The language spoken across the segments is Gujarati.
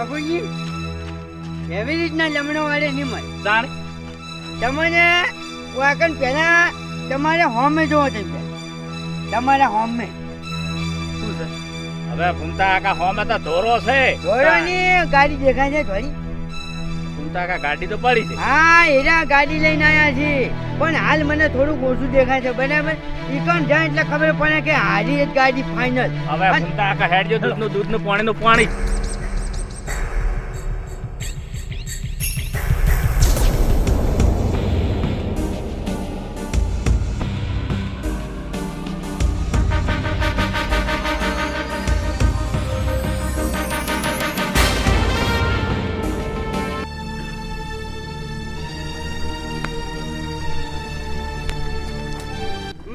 બાપુજી એવી રીતના જમણો વાળે નહીં મળે. જાણ તમને વાકન પહેલા તમારે હોમે જોવો છે તમારે હોમે. શું છે? હવે ભૂમતા કાકા હોમે તો ધોરો છે. ધોરણની ગાડી દેખાય છે થોડી ભૂમતા કાકા ગાડી તો પડી છે. હા એરા ગાડી લઈને આવ્યા છે. પણ હાલ મને થોડુંક ઓછું દેખાય છે બરાબર? ઇકન જાય એટલે ખબર પડે કે હારી જ ગાડી ફાઇનલ હવે ઘૂમતા કાકા હેડજો દૂધનું દૂધનું પાણીનું પાણી.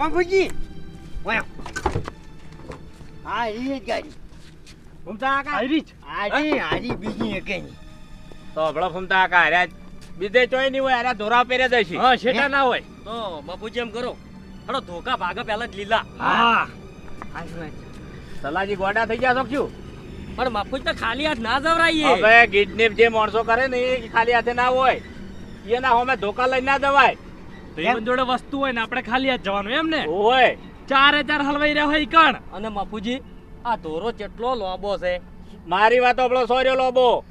બાપુજી વાયો હા એ જ ગાડી ઘૂમતા કાકા આયરી જ હારી હારી બીજી એકે નહીં તો હમણાં ઘૂમતા કાકા હાર્યા. બીજે ચોય નહીં હોય હાર્યા ધોરા પહેરે જશે હા શેટા ના હોય. તો બાપુજી એમ કરો. હડો ધોકા ભાગા પહેલા જ લીલા. હા. છે. સલાજી ગોડા થઈ ગયા છો ક્યું? પણ બાપુજી તો ખાલી હાથ ના જવરાઈએ. હવે કિડનેપ જે માણસો કરે ને એ ખાલી હાથે ના હોય. એના હોમે ધોકા લઈને ના જવાય. તો એ જોડે વસ્તુ હોય ને આપણે ખાલી હાથ જવાનું એમ ને? હોય. ચારે ચાર હલવાઈ રહ્યા હોય કણ? અને બાપુજી આ ધોરો કેટલો લોબો છે. મારી વાત આપણો સોર્યો લોબો.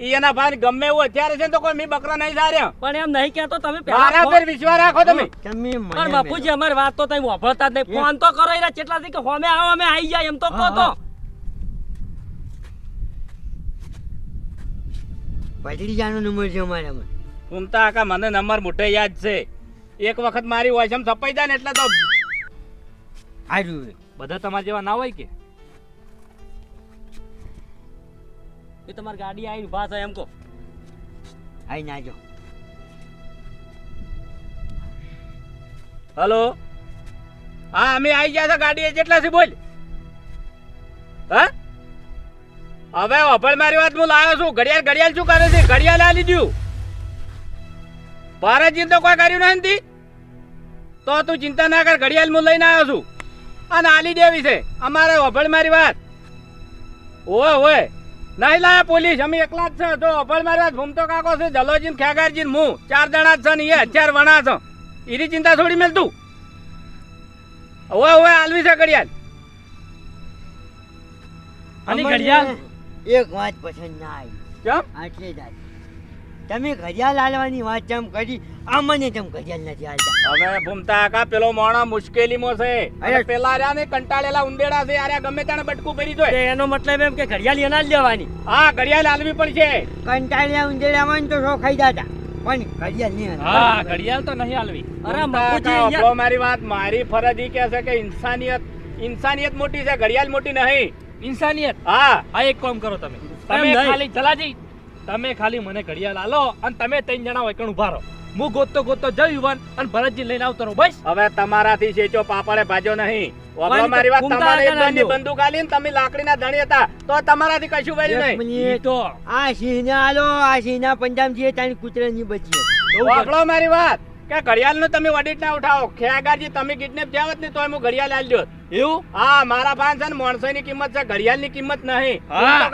ઈ એના ભાઈ ગમે એવું અત્યારે છે તો કોઈ મી બકરા નહીં સાર્યા પણ એમ નહીં કહેતો તમે મારા પર વિશ્વાસ રાખો તમે. પણ બાપુજી અમારી વાત તો તમે વાપરતા જ નહીં. ફોન તો કરો એના કેટલા થી કે હોમે આવો અમે આવી જાય એમ તો કહો તો. ભત્રીજાનો નંબર છે અમારામાં. ઘૂમતા આકા મને નંબર મોટે યાદ છે. એક વખત મારી વોઇસ એમ છપાઈ જાય ને એટલે તો હારું બધા તમારા જેવા ના હોય કે? એ તમારી ગાડી આવી ઊભા છે એમ કહો. આઈ નાજો હલો? હા અમે આવી ગયા છે ગાડી જેટલા છે બોલ. હા? હવે અભળ મારી વાત હું લાવ્યો છું. ઘડિયાળ ઘડિયાળ શું કરે છે? ઘડિયાળ આ લીધું. ભારતજી તો કોઈ કર્યું નથી તો? તું ચિંતા ના કર ઘડિયાળ હું લઈને આવ્યો છું. અને આલી દેવી છે અમારે અભળ મારી વાત. ઓય ઓય નહીં લાયા પોલીસ? અમે એકલા જ છે. તો અભળ મારી વાત ભૂમતો કાકો છે જલોજી ને ખેગારજી હું ચાર જણા જ છે ને એ હજાર વણા છે. એની ચિંતા થોડી મેલ તું. ઓય ઓય આલવી છે ઘડિયાળ. અને ઘડિયાળ? એક વાત પસંદ ના આવી કેમ? આટલી જ આવી. તમે ઘડિયાળ હાલવાની વાત જેમ કરી અમને તેમ ઘડિયાળ નથી હાલતા. હવે ભૂમતા કા પેલો મોણો મુશ્કેલીમાં છે. અરે. પેલા રહ્યા ને કંટાળેલા ઉંદેડા છે અરે ગમે ત્યાં બટકું ભરી દો એનો મતલબ એમ કે ઘડિયાળ એના જ લેવાની. હા ઘડિયાળ આલવી છે. કંટાળ્યા ઉંદેડામાં તો સો ખાઈ જતા. પણ ઘડિયાળ નહીં હા ઘડિયાળ તો નહીં હાલવી. અરે કા, મારી વાત. મારી ફરજ ઈ કે છે કે ઇન્સાનિયત ઇન્સાનિયત મોટી છે ઘડિયાળ મોટી નહીં. ઇન્સાનિયત? હા. હા એક કામ કરો તમે. તમે ખાલી ચલાજી તમે ખાલી મને ઘડિયાળ આલો અને તમે ત્રણ જણા હોય કણ ઊભા રહો. હું ગોતતો ગોતતો જઈ યુવાન અને ભરતજી લઈને આવતો રહો બસ. હવે તમારાથી શેચો પાપડે ભાજો નહીં. પણ મારી વાત તમારે લાલ્યો. બંદૂક આલી ને તમે લાકડીના ધણી હતા તો તમારાથી કશું વર્યું નહીં. તો આ સિંહને આલો આ સિંહના પંજાબજી તારી કૂતરાની બચી. એવું કર. મારી વાત. કે ઘડિયાળનું તમે ઓડિટ ના ઉઠાવો. ખેગાજી તમે કિડનેપ જાવત ને તો હું ઘડિયાળ આલી એવું? હા મારા પાસે છે ને માણસો ની કિંમત છે ઘડિયાળની કિંમત નહીં.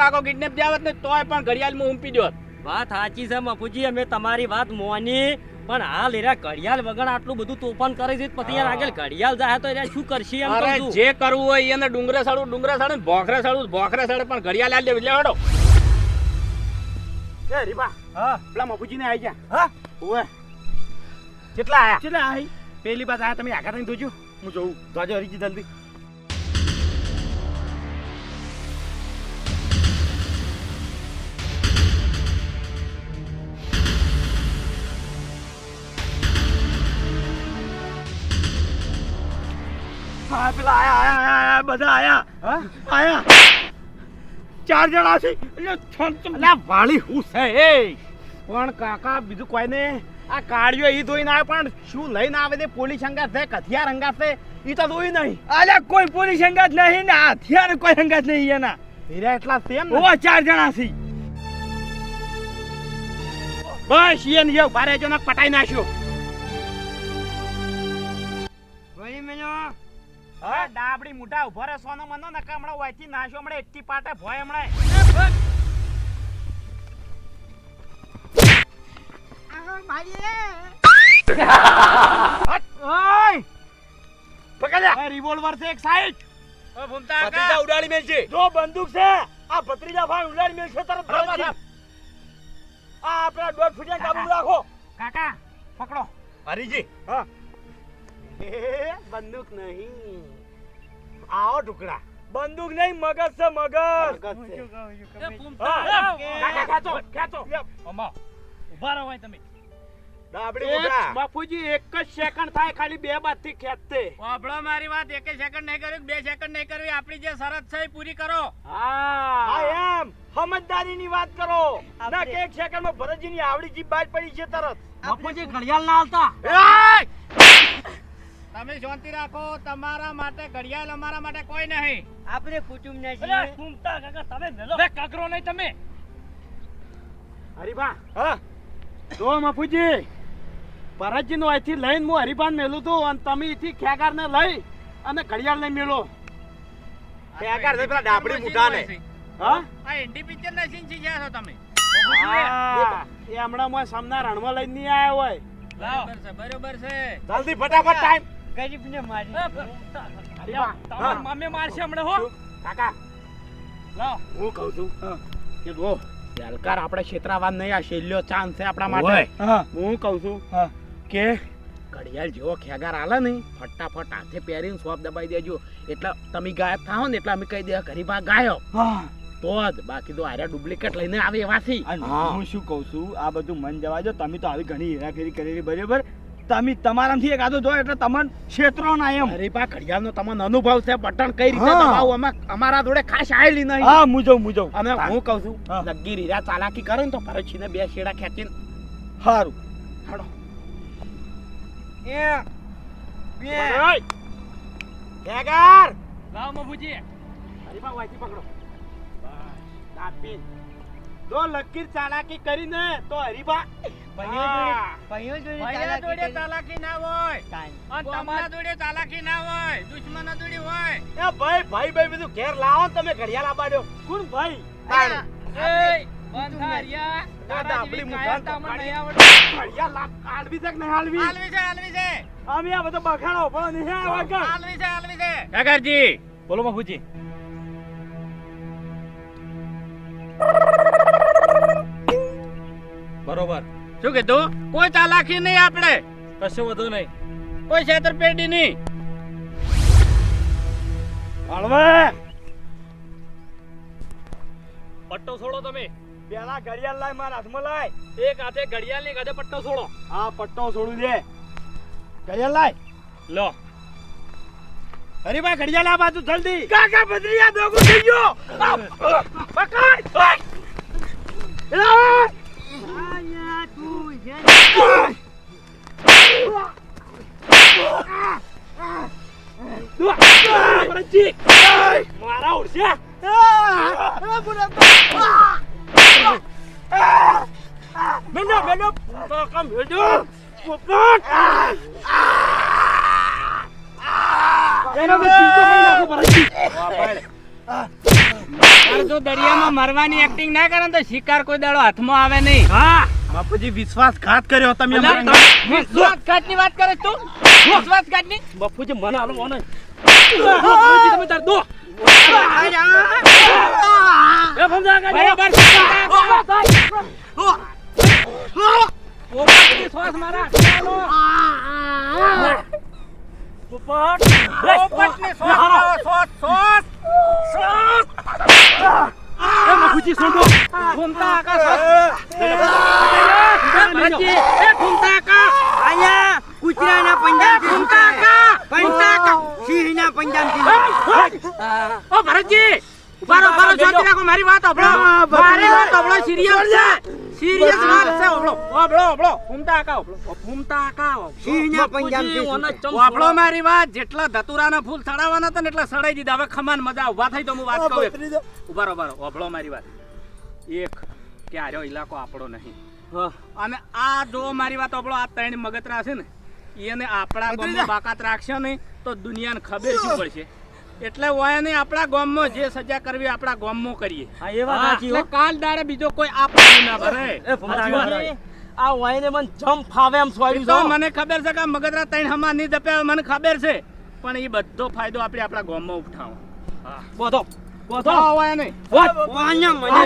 કાકો કિડનેપ જાવત ને તોય પણ ઘડિયાળમાં ઉંપી દો વાત સાચી છે મફુજી અમે તમારી વાત મોની. પણ હાલ એરા ઘડિયાળ વગર આટલું બધું તોફાન કરે છે પછી યાર આગળ ઘડિયાળ જાય તો એરા શું કરશે એમ અરે જે કરવું હોય એને ડુંગરે સાડું ડુંગરે સાડું ભોખરે સડું ભોખરે સાડે પણ ઘડિયાળ આલ દે એટલે હડો. એ રીબા હા. પેલા મફુજી ને આવી ગયા. હા. ઓવે કેટલા આયા? કેટલા આઈ પેલી પાસ આયા તમે આગળ થઈને જોજો. હું જોઉં. જોજો હરીજી જલ્દી. હા પેલા આયા આયા આયા બધા આયા. હા? આયા. ચાર જણા છે. એટલે વાળી હું છે એ. પણ કાકા બીજું કોઈ ને આ કાળિયો ઈ ધોઈને આવે પણ શું લઈને આવે તે પોલીસ અંગાત છે? કે હથિયાર અંગાત છે? ઈ તો ધોઈ નહીં. અલે કોઈ પોલીસ અંગાત નહીં ને હથિયાર કોઈ અંગાત નહીં એના. હીરા એટલા સેમ ઓ ચાર જણા છે. બસ ઈ ને બારે જો ના પટાઈ નાખ્યો. ભાઈ મેનો હા? ડાબડી મોટા ઊભો રે સોનો મનો નકા હમણાં વાયથી નાશ્યો હમણાં એટલી પાટે ભોય હમણાં. પકડ્યા. રિવોલ્વર છે એક સાઈડ ઓ ભૂમતા ભત્રીજા ઉડાડી મેલ છે જો બંદૂક છે આ ભત્રીજા ભાઈ ઉડાડી મેલ છે તરત આ આપણા દોઢ ફૂટિયા કાબુ રાખો. કાકા પકડો. હરીજી હા. એ બંદૂક નહીં. આવો ટુકડા. બંદૂક નહીં મગજ છે મગજ. કાકા ખેંચો ખેંચો. ઊભા રહો ભાઈ તમે. ડાબડી મુઢા બાપુજી એક જ સેકન્ડ થાય ખાલી બે બાદથી ખેંચતે. વાપડો મારી વાત એક સેકન્ડ નહીં કર્યું બે સેકન્ડ નહીં કર્યું આપણી જે શરત છે એ પૂરી કરો. હા. એમ. સમજદારીની વાત કરો. ના કે એક સેકન્ડમાં ભરતજીની આવડી જીભ બહાર પડી છે તરત. બાપુજી ઘડિયાળ ના હાલતા. તમે શાંતિ રાખો તમારા માટે ઘડિયાળ અમારા માટે કોઈ નહીં. આપણે કુટુંબ ના છીએ. ભૂમતા કાકા તમે મેલો. કાકરો નહીં તમે. હરીબા હા. જો મફુજી ભરતજી નું અહીંથી લઈને હું હરિભાન મેલું તું અને તમે અહીંથી ખેગાર ને લઈ અને ઘડિયાળ લઈ મેલો ખેગાર છે પેલા ડાબડી મુઢાને. હા? આ પિક્ચર ના સીન શીખ્યા છો તમે. એ હમણાં મોય સામના રણમાં લઈને નહીં આવ્યો હોય. બરોબર છે બરોબર છે. જલ્દી ફટાફટ ટાઈમ ગરીબ ને મારી તમારા મામે મારશે હમણાં હો. કાકા. લાવ. હું કહું છું કે જો હલકાર આપણે ક્ષેત્રાવાદ નહીં આ શૈલ્યો ચાન્સ છે આપણા માટે. હું. કહું છું કે? ઘડિયાળ જેવો ખેગાર આલે ને ફટાફટ હાથે પહેરીને સોપ દબાઈ દેજો. એટલે તમે ગાયબ થાઓ ને એટલે અમે કહી દે ગરીબા ગાયો તો જ બાકી તો આર્યા ડુપ્લિકેટ લઈને આવે એવાથી હું. શું કહું છું આ બધું મન જવા દો તમે તો આવી ઘણી હેરાફેરી કરેલી બરાબર? તમે તમારાથી એક આદો જો એટલે તમને ક્ષેત્રો ના એમ. ગરીબા ઘડિયાળનો તમને અનુભવ છે બટન કઈ રીતે હા. અમે અમારા જોડે ખાસ આયેલી નહીં. હા મુજો મુજો અને હું કહું છું. લગી રીરા ચાલાકી કરો ને તો પરછીને બે શેડા ખેંચીને. સારું હાડો એક બે. ખેગાર લાવ મફુજી હરીબા વાંચી પકડો. દાંત જો લકીર ચાલાકી કરીને તો હરીબા ભાઈઓ જોડે ચાલાકી ના હોય. અને તમારા જોડે ચાલાકી ના હોય દુશ્મનો જોડે હોય. એ ભાઈ ભાઈ ભાઈ બધું ઘેર લાવો તમે ઘડિયાળ આબાડ્યો કોણ ભાઈ? અલા, એ બંધ બોલો બાપુજી. બરોબર. શું કીધું? કોઈ ચાલાકી નહીં આપણે. કશું વધુ નહીં. કોઈ છેતરપિંડી નહીં. હળવે પટ્ટો છોડો તમે. પેલા ઘડિયાળ લાય મારા હાથમાં લાય એક હાથે ઘડિયાળની કાંધે પટ્ટો છોડો હા પટ્ટો છોડું છે ઘડિયાળ લાય લો હરીભાઈ ઘડિયાળ આ બાજુ જલ્દી કાકા ભદ્રિયા દોગો થઈ ગયો પકડ આયા તું જે મારા ઉડશે મેલો તો કમ હેડો પોપટ એનો બે ચીતો કરી નાખો ભરતજી તારે જો દરિયામાં મરવાની એક્ટિંગ ના કરે તો શિકાર કોઈ દાડો હાથમાં આવે નહીં. હા. બાપુજી વિશ્વાસઘાત કર્યો તમે વિશ્વાસઘાતની વાત કરે તું? વિશ્વાસઘાતની? બાપુજી મને હાલો મને. તમે તાર દો. એ ભૂમતા કાકા બરાબર શ્વાસ મારા પોપટ આલો. પોપટની શ્વાસ આવો, શ્વાસ, શ્વાસ. એ બાપુજી છોડો ઘૂમતા આકા શ્વાસ. ભરતજી, એ ઘૂમતા આકા. આયા કૂતરાના પંજાબ ઘૂમતા આકા. પંજાબ સિંહના પંજાબ ઓ ભરતજી ઉભારો ઉભારો શાંતિ રાખો મારી વાત ઓબળો મારી વાત ઓબળો સિરિયસ છે. સિરિયસ વાત છે ઓબળો ઓબળો ઓબળો ફૂમતા આકા ઓબળો ફૂમતા આકા. સિંહના પંજાબ બાપુજી, ઓના મારી વાત. જેટલા ધતુરાના ફૂલ સડાવવાના હતા ને એટલા સડાઈ દીધા. હવે ખમાન મજા ઊભા થઈ તો હું વાત કહું એક. ઉભારો ઉભારો વાપડો મારી વાત. એક કે આર્યો ઇલાકો આપણો નહીં. અને આ જો મારી વાત ઓબળો આ ત્રણ મગતરા છે ને એને આપણા બાકાત રાખશે ને તો દુનિયાને ખબર શું પડશે? એટલે હોય નહીં આપણા ગામમાં જે સજા કરવી આપણા ગામમાં કરીએ. હા એ વાત સાચી એટલે કાલ દાડે બીજો કોઈ આપણને ના ભરે આ વાઈને મને જમ ફાવે એમ એ તો મને ખબર છે કે મગજરા તૈણ હમા નહીં દપે મને ખબર છે. પણ એ બધો ફાયદો આપણે આપણા ગામમાં ઉઠાવો. બોધો બોધો. હોય નહીં. વાના મને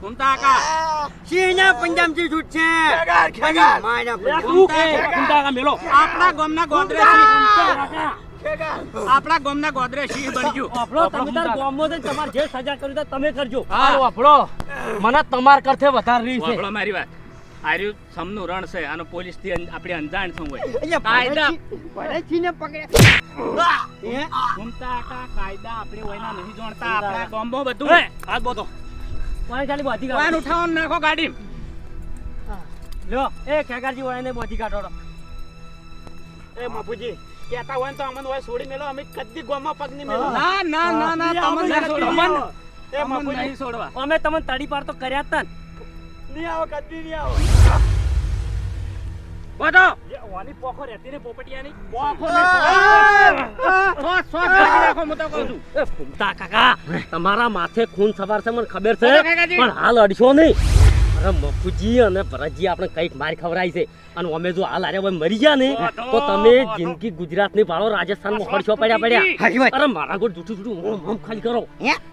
ઘૂમતા આકા. સિંહના પંજાબથી છૂટ છે. ખેગાર, ખેગાર. મારા કુંતા કા મેલો. આપણા ગામના ગોદરે આપણા ગામના ગોદરે સિંહ બનજો આપણો તમે તાર ગામમાં જઈને તમારે જે સજા હોય તમે કરજો. હા. હાલો આપણો. મને તમાર કરતે વધારે રહી છે. આપણો મારી વાત. આર્યુ સમનું રણ છે આનો પોલીસથી આપણે અંજાણ થવું હોય કાયદા. ભરતસિંહને પકડે. હે? ઘૂમતા આકા કાયદા આપણે હોયના નહીં જાણતા. આપણા ગામમાં બધું. હાથ બોતો વાય ખાલી બોધી વાન ઉઠાવો નાખો ગાડી. લ્યો એ ખેગારજી વાયને બોધી કાઢો એ મફુજી કહેતા હોય ને તો અમને હોય છોડી મેલો અમે કદી ગોમાં પગ નહીં મેલો ના ના ના ના તમને નહીં છોડવા એ તમને મફુજી નહીં છોડવા અમે તમને તડી પાર તો કર્યા જ તા નહીં આવો કદી નહીં આવો. જે વાની પોખો રહેતી ને પોપટિયાની. પોખો ને સો સો ગાડી રાખો હું તો કહું છું. એ ફૂમતા કાકા તમારા માથે ખૂન સવાર છે મને ખબર છે. પણ હાલ અડશો નહીં. અરે મફુજી અને ભરતજી આપણે કંઈક માર ખવરાય છે. અને અમે જો હાલ આરે મરી ગયા ને તો તમે જિંદગી ગુજરાતની ભાળો રાજસ્થાનમાં હડશો પડ્યા પડ્યા. અરે મારા ગોળ જૂઠું જૂઠું ઓમ ઓમ ખાલી કરો.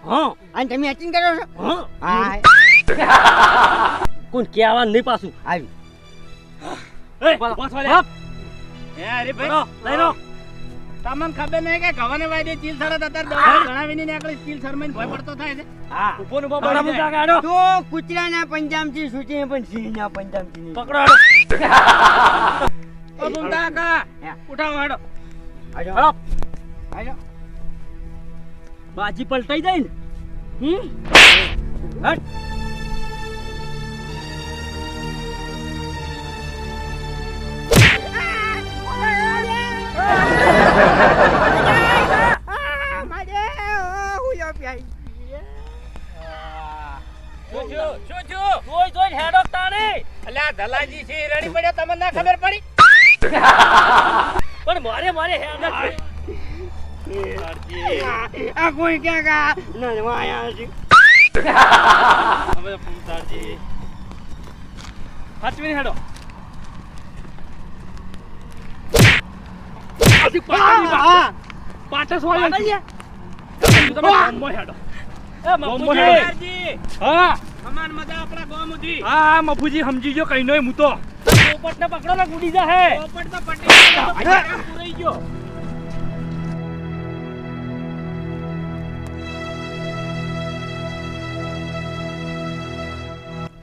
હા? અને તમે એક્ટિંગ કરો છો? હા. હા કોણ કહેવા નહીં પાછું? આવી. એ, બોલો, બસ હે હરી લઈ લઈ લો. તમને ખબર નહીં કે ગવાને વાયદે ચીલ સરત અત્યારે દવા ગણાવીને નીકળી ચીલ શરમાઈને ભય પડતો થાય છે હા ઊભો ને ઊભો. મુકા કાઢો. તો કૂતરાના પંજાબથી છૂટે પણ સિંહના પંજાબથી નહીં. પકડો. ઓ ભૂમતા કા ઉઠાવો હાડો આજો હાડો આજો બાજી પલટાઈ જાય ને હમ હટ. શું થયું? જોઈ જોઈ હેડો તારે. અલ્યા ધલાજી છે રેડી પડ્યો. તમને ના ખબર પડી? પણ મારે મારે હેડ આ કોઈ ક્યાં કા નરવા છે. હવે પૂંતાજી સાચવીને હેડો. પાછળ સોળ્યો તમે ગોમમાં હેડો. એ મફુજી સરદારજી, હા. સમાન મજા આપણા ગામ ઉધી. હા મફુજી સમજી ગયો કઈ નોય હું તો. પોપટને પકડો ને ગુડી જા હે પોપટ તો પટી પૂરાઈ ગયો.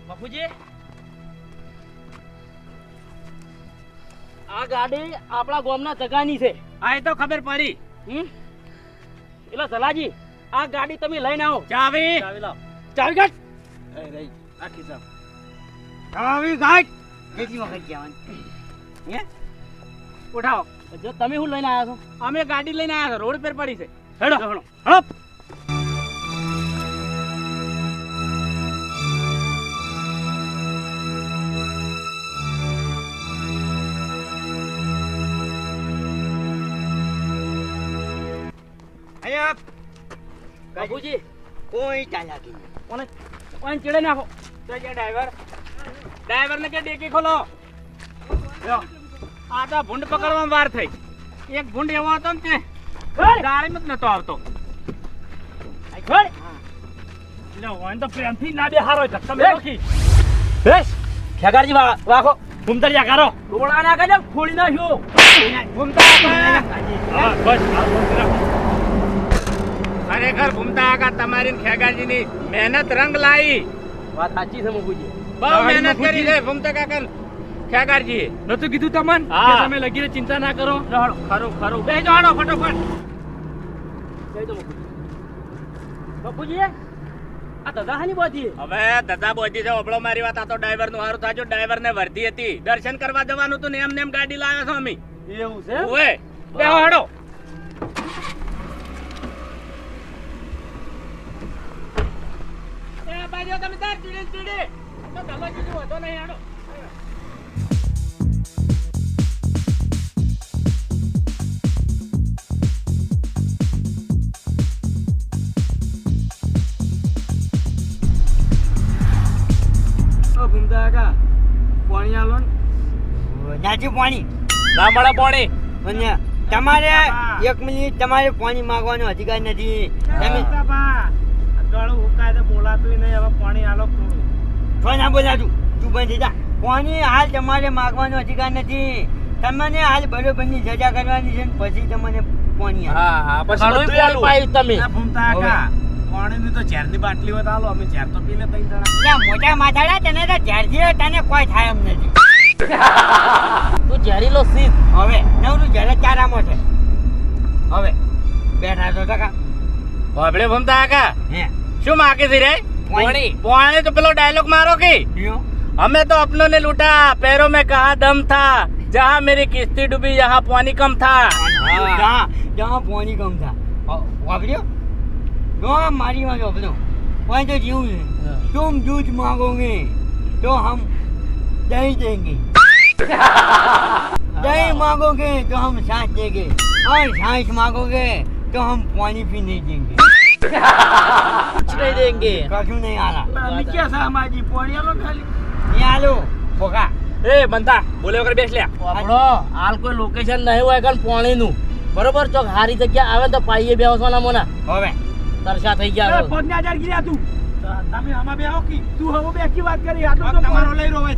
બાપુજી આ ગાડી આપણા ગોમના જગાની છે. આ એ તો ખબર પડી. હમ? એટલે સલાજી આ ગાડી તમે લઈને આવો. ચાવી ચાવી લાવ. ચાવી કાઢ આખી સાહેબ આવી ઘાટ કેટલી વખત જવાનું? હે? ઉઠાવો. જો તમે શું લઈને આવ્યા છો? અમે ગાડી લઈને આવ્યા છો. રોડ પર પડી છે. હેડો. હેડો હેડો અહીંયા બાપુજી. કોઈ ચાલ્યા કોને? કોને ચડે નાખો. તો કે ડ્રાઈવર. ડ્રાઈવર ને કે ડેકી ખોલો. આ તો ભૂંડ પકડવામાં વાર થઈ. એક ભૂંડ એવો હતો ને તે ગાડીમાં જ નતો આવતો. એટલે હોય તો પ્રેમથી ના બે હારો ધક્કા બે. મેલો કી બેસ. ખેગારજી વાખો ઘૂમતર જા કરો ડોળા ના કાઢે ખોલી નાખ્યો ઘૂમતા. બસ. ખરેખર ઘૂમતા આકા તમારી ને ખેગાજીની મહેનત રંગ લાવી વાત સાચી છે મુકુજી. બહુ મહેનત કરી છે ઘૂમતા કાકા ખેગારજી નતું કીધું તમને? કે તમે લગીને ચિંતા ના કરો? ખરું ખરું. બે જાણો ફટોફટ. બાપુજી બાપુજી આ દાદા હાની બોધી હવે દાદા બોધી છે ઓબળો મારી વાત આ તો ડ્રાઈવરનું સારું થાજો. ડ્રાઈવર ને વર્ધી હતી. દર્શન કરવા જવાનું હતું ને એમ ને એમ ગાડી લાવ્યા છો અમે. એવું છે? ઓએ બે હેડો એ બાજુ તમે તાર ચીડી ચીડી. તો ધલો ચીડી વધો નહીં હેડો. ઓ ભૂમતા કાકા નથી પાણી ના. મળે પાણી. અને તમારે એક મિનિટ તમારે પાણી માંગવાનો અધિકાર નથી. તમે ગળું તો બોલાતું નહીં હવે પાણી આલો થોડું. તો ના બોલાતું. તું બંધ જા. પાણી હાલ તમારે માંગવાનો અધિકાર નથી? તમને હાલ બરોબરની સજા કરવાની છે પછી તમને પાણી હા હા પછી બધું આલું. પાયું તમે? ના ભૂમતા કાકા પાણીની તો ઝેરની બાટલી હોય તો આલો અમે ઝેર તો પી લે તઈ જણા. મોટા માથાડા તને તો જ્યારથી તને કોઈ થાય એમ નથી. તું ઝેરીલો સીધ. હવે નવરું જ્યારે ચારામાં છે. હવે બેઠા ભમતા કાકા? હે. શું માગે છે રે? પોણે. तो પેલો डायलॉग મારો કે? हमें तो अपनों ने लूटा पैरों में कहा दम था जहाँ मेरी किश्ती डूबी यहाँ पानी कम था जहाँ पानी कम था वापरियो नो मारी मांगे अपनो वहीं तो जीव है तुम जूझ मांगोगे तो हम दही देंगे दही मांगोगे तो हम सांस देंगे और सांस मांगोगे तो हम पानी भी नहीं देंगे छुड़ाई देंगे क्यों नहीं आ रहा क्या सामाजी पोड़िया लो खाली नहीं आलो ભોગા એ બંતા બોલે વગર બેસ લે આપણો હાલ કોઈ લોકેશન નહીં હોય કણ પોણીનું બરોબર ચોક હારી જગ્યા આવે તો પાઈએ બે હોસવાના મોના હવે તરસા થઈ ગયા પગને આજાર ગીર્યા તું તમે હમા બે આવો કી તું હવે બે કી વાત કરી આટલો તો તમારો લઈ રહ્યો હોય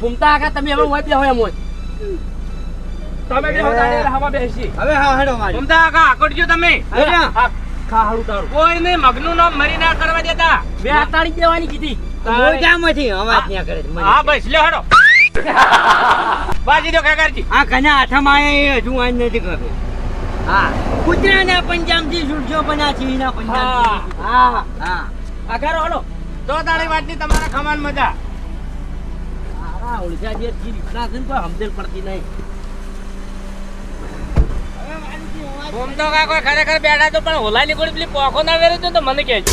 ફૂમતા આખા તમે હવે હોય બેહો એમ હોય. તમે બે હોતા હવા બેસી. હવે હા હેડો મારી. ભૂમતા આખા આકડજો તમે. હેડો. ખાહડું તારું. કોઈને મગનું નામ મરી ના કરવા દેતા. બે આતાડી દેવાની કીધી. મોજામાંથી અવાજ ત્યાં કરે મને. હા બસ લે હેડો. બાજી દો કાકાજી. આ કના હાથમાં આયા એ હજુ આજ નથી ખબર હા. કૂતરાના પંજાબથી છૂટશો પણ આ સિંહના પંજાબથી હા. હા આઘારો હલો તો તારી વાતની તમારા ખમાન મજા તારા ઓળખ્યા જે ચીજ રીતના છે ને કોઈ સમજણ પડતી નહીં. ઘૂમતો કાકો ખરેખર બેઠા તો પણ હોલાઈ નીકળી પેલી પોખો ના વેરે તો મને કહેજો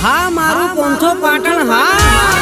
હા મારું પોંથો પાટણ હા.